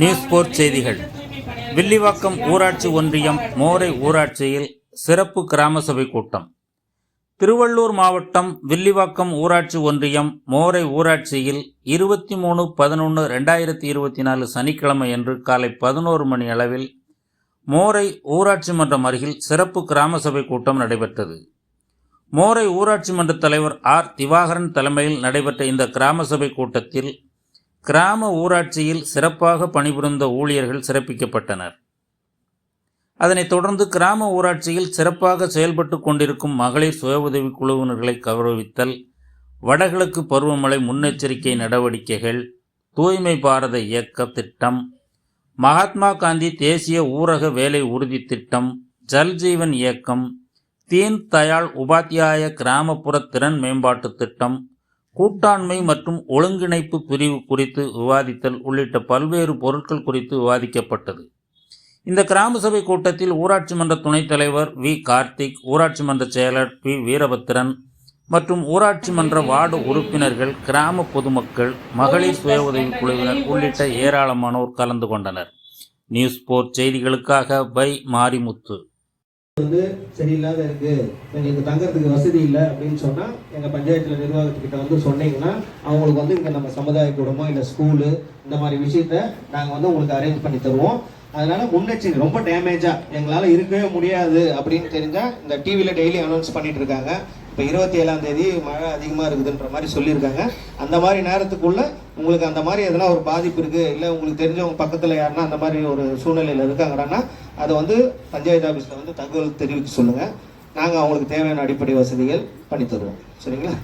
News board செய்திகள். வில்லிவாக்கம் ஊராட்சி ஒன்றியம் மோரை ஊராட்சியில் சிறப்பு கிராம சபை கூட்டம். திருவள்ளூர் மாவட்டம் வில்லிவாக்கம் ஊராட்சி ஒன்றியம் மோரை ஊராட்சியில் இருபத்தி மூணு பதினொன்று ரெண்டாயிரத்தி இருபத்தி நாலு சனிக்கிழமை அன்று காலை பதினோரு மணி அளவில் மோரை ஊராட்சி மன்றம் அருகில் சிறப்பு கிராம சபை கூட்டம் நடைபெற்றது. மோரை ஊராட்சி மன்ற தலைவர் ஆர் திவாகரன் தலைமையில் நடைபெற்ற இந்த கிராம சபை கூட்டத்தில் கிராம ஊராட்சியில் சிறப்பாக பணிபுரிந்த ஊழியர்கள் சிறப்பிக்கப்பட்டனர். அதனைத் தொடர்ந்து கிராம ஊராட்சியில் சிறப்பாக செயல்பட்டு கொண்டிருக்கும் மகளிர் சுய உதவி குழுவினர்களை கௌரவித்தல் வடகிழக்கு பருவமழை முன்னெச்சரிக்கை நடவடிக்கைகள் தூய்மை பாரத இயக்க திட்டம் மகாத்மா காந்தி தேசிய ஊரக வேலை உறுதி திட்டம் ஜல் ஜீவன் இயக்கம் தீன் தயாள் உபாத்தியாய கிராமப்புற திறன் மேம்பாட்டு திட்டம் கூட்டாண்மை மற்றும் ஒருங்கிணைப்பு பிரிவு குறித்து விவாதித்தல் உள்ளிட்ட பல்வேறு பொருட்கள் குறித்து விவாதிக்கப்பட்டது. இந்த கிராம சபை கூட்டத்தில் ஊராட்சி மன்ற துணைத் தலைவர் வி. கார்த்திக் ஊராட்சி மன்ற செயலர் பி. வீரபத்திரன் மற்றும் ஊராட்சி மன்ற வார்டு உறுப்பினர்கள் கிராம பொதுமக்கள் மகளிர் சுய உதவி குழுவினர் உள்ளிட்ட ஏராளமானோர் கலந்து கொண்டனர். நியூஸ் போர்ட் செய்திகளுக்காக பை மாரிமுத்து. வந்து சரியில்லாத இருக்கு. எங்களுக்கு தங்கறதுக்கு வசதி இல்லை அப்படின்னு சொன்னா எங்க பஞ்சாயத்துல நிர்வாகத்துக்கிட்ட வந்து சொன்னீங்கன்னா அவங்களுக்கு வந்து இங்க நம்ம சமுதாய கூடமோ இல்ல ஸ்கூலு இந்த மாதிரி விஷயத்த நாங்க வந்து உங்களுக்கு அரேஞ்ச் பண்ணி தருவோம். அதனால முன்னெச்சரிக்கை ரொம்ப டேமேஜா எங்களால இருக்கவே முடியாது அப்படின்னு தெரிஞ்சா இந்த டிவியில டெய்லி அனௌன்ஸ் பண்ணிட்டு இருக்காங்க. இப்போ இருபத்தி ஏழாம் தேதி மழை அதிகமாக இருக்குதுன்ற மாதிரி சொல்லியிருக்காங்க. அந்த மாதிரி நேரத்துக்குள்ளே உங்களுக்கு அந்த மாதிரி எதனா ஒரு பாதிப்பு இருக்குது இல்லை உங்களுக்கு தெரிஞ்சவங்க பக்கத்தில் யாருன்னா அந்த மாதிரி ஒரு சூழ்நிலையில் இருக்காங்கடான்னா அதை வந்து பஞ்சாயத்து ஆஃபீஸில் வந்து தகவல் தெரிவிக்க சொல்லுங்கள் நாங்கள் அவங்களுக்கு தேவையான அடிப்படை வசதிகள் பண்ணி தருவோம். சரிங்களா?